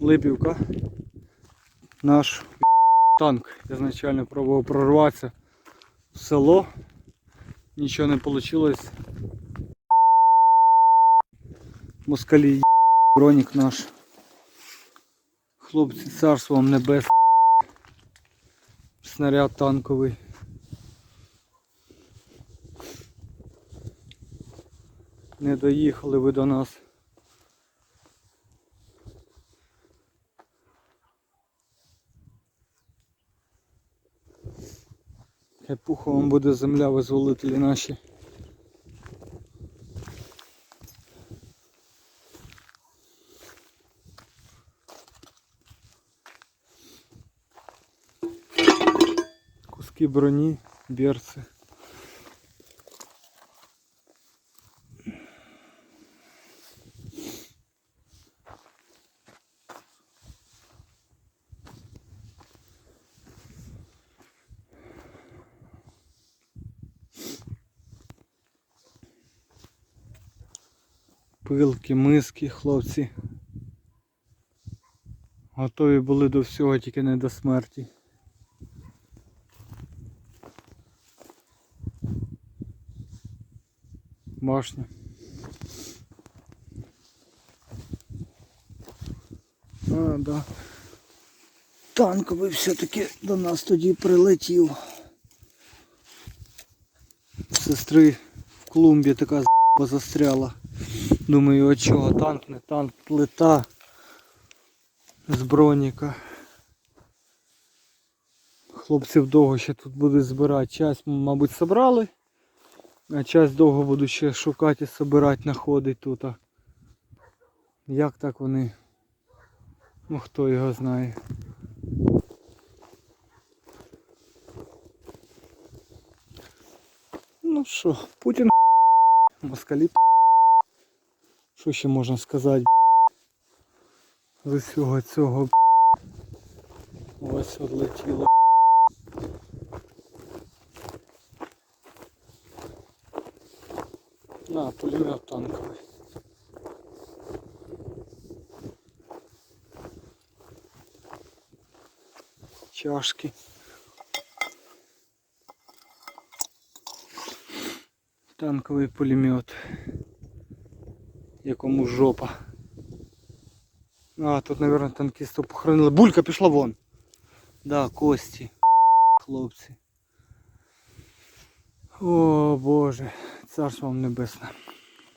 Липівка. Наш танк ізначально пробував прорватися в село. Нічого не вийшло. Москалі бронік наш. Хлопці, царство вам небесне. Снаряд танковий. Не доїхали ви до нас. Хай пуховим буде земля, визволителі наші. Куски броні, берці. Пилки, миски, хлопці. Готові були до всього, тільки не до смерті. Башня. А, да. Танковий все-таки до нас тоді прилетів. Сестри в клумбі така з***а застряла. Думаю, от чого танк, не танк, плита з броніка. Хлопців довго ще тут будуть збирати. Часть, мабуть, собрали, а часть довго буду ще шукати і собирати, знаходити тут. Як так вони? Ну хто його знає. Ну що, Путін москалі що ще можна сказати з усього цього ось одлетіло. На, пулемет танковий. Чашки. Танковий пулемет якому жопа. А, тут, мабуть, танкісту похоронили. Булька пішла вон. Да, кості. Хлопці. О боже, царство вам небесне.